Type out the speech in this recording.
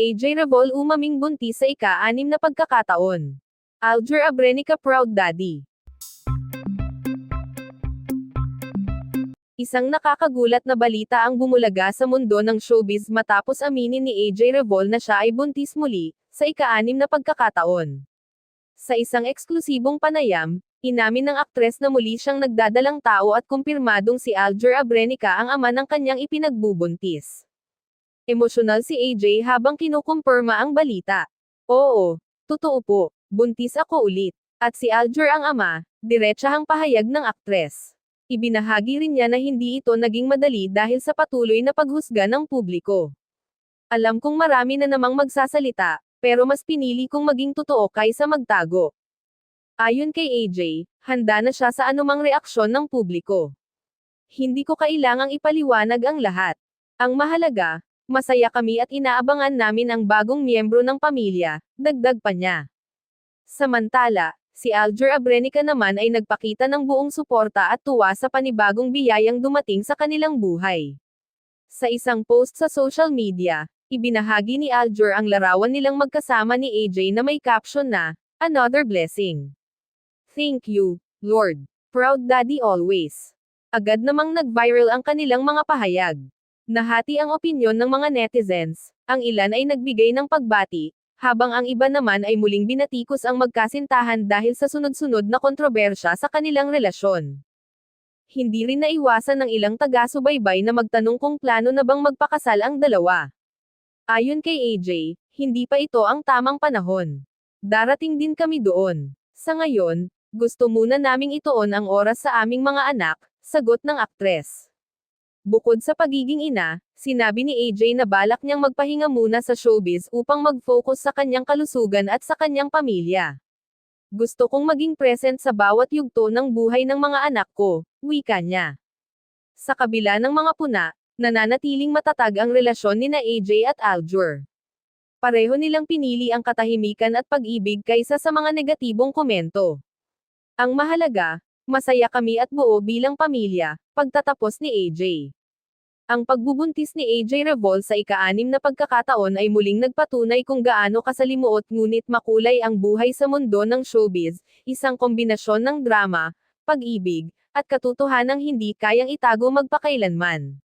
AJ Revol umaming buntis sa ika-anim na pagkakataon. Alger Abrenica Proud Daddy. Isang nakakagulat na balita ang bumulaga sa mundo ng showbiz matapos aminin ni AJ Revol na siya ay buntis muli, sa ika-anim na pagkakataon. Sa isang eksklusibong panayam, inamin ng aktres na muli siyang nagdadalang tao at kumpirmadong si Alger Abrenica ang ama ng kanyang ipinagbubuntis. Emosyonal si AJ habang kinukumpirma ang balita. Oo, totoo po, buntis ako ulit. At si Alger ang ama, diretsahang pahayag ng aktres. Ibinahagi rin niya na hindi ito naging madali dahil sa patuloy na paghusga ng publiko. Alam kong marami na namang magsasalita, pero mas pinili kong maging totoo kaysa magtago. Ayon kay AJ, handa na siya sa anumang reaksyon ng publiko. Hindi ko kailangang ipaliwanag ang lahat. Ang mahalaga, masaya kami at inaabangan namin ang bagong miyembro ng pamilya, dagdag pa niya. Samantala, si Alger Abrenica naman ay nagpakita ng buong suporta at tuwa sa panibagong biyayang dumating sa kanilang buhay. Sa isang post sa social media, ibinahagi ni Alger ang larawan nilang magkasama ni AJ na may caption na, Another Blessing. Thank you, Lord. Proud Daddy always. Agad namang nag-viral ang kanilang mga pahayag. Nahati ang opinyon ng mga netizens, ang ilan ay nagbigay ng pagbati, habang ang iba naman ay muling binatikos ang magkasintahan dahil sa sunod-sunod na kontrobersya sa kanilang relasyon. Hindi rin naiwasan ng ilang taga-subaybay na magtanong kung plano na bang magpakasal ang dalawa. Ayon kay AJ, hindi pa ito ang tamang panahon. Darating din kami doon. Sa ngayon, gusto muna naming ituon ang oras sa aming mga anak, sagot ng aktres. Bukod sa pagiging ina, sinabi ni AJ na balak niyang magpahinga muna sa showbiz upang mag-focus sa kanyang kalusugan at sa kanyang pamilya. Gusto kong maging present sa bawat yugto ng buhay ng mga anak ko, wika niya. Sa kabila ng mga puna, nananatiling matatag ang relasyon ni na AJ at Aljur. Pareho nilang pinili ang katahimikan at pag-ibig kaysa sa mga negatibong komento. Ang mahalaga, masaya kami at buo bilang pamilya, pagtatapos ni AJ. Ang pagbubuntis ni AJ Revol sa ika-anim na pagkakataon ay muling nagpatunay kung gaano kasalimuot ngunit makulay ang buhay sa mundo ng showbiz, isang kombinasyon ng drama, pag-ibig, at katotohanang hindi kayang itago magpakailanman.